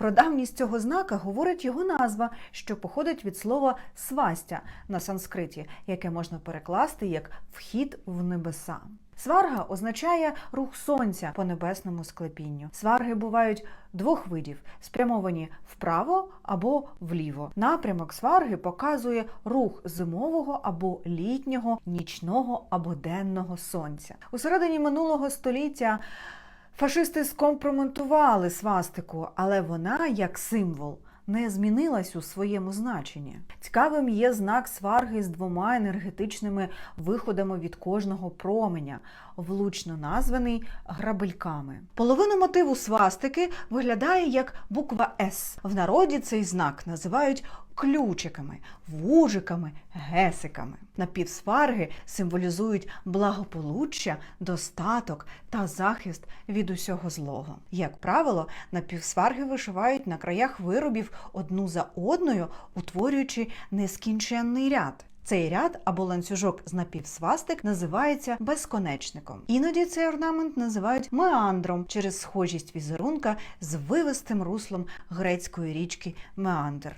Про давність цього знака говорить його назва, що походить від слова свастя на санскриті, яке можна перекласти як вхід в небеса. Сварга означає рух сонця по небесному склепінню. Сварги бувають двох видів: спрямовані вправо або вліво. Напрямок сварги показує рух зимового або літнього, нічного або денного сонця. У середині минулого століття фашисти скомпроментували свастику, але вона, як символ, не змінилась у своєму значенні. Цікавим є знак сварги з двома енергетичними виходами від кожного променя, влучно названий грабельками. Половина мотиву свастики виглядає як буква С. В народі цей знак називають ключиками, вужиками, гесиками. Напівсварги символізують благополуччя, достаток та захист від усього злого. Як правило, напівсварги вишивають на краях виробів одну за одною, утворюючи нескінченний ряд. Цей ряд або ланцюжок з напівсвастик називається безконечником. Іноді цей орнамент називають меандром через схожість візерунка з вивистим руслом грецької річки Меандр.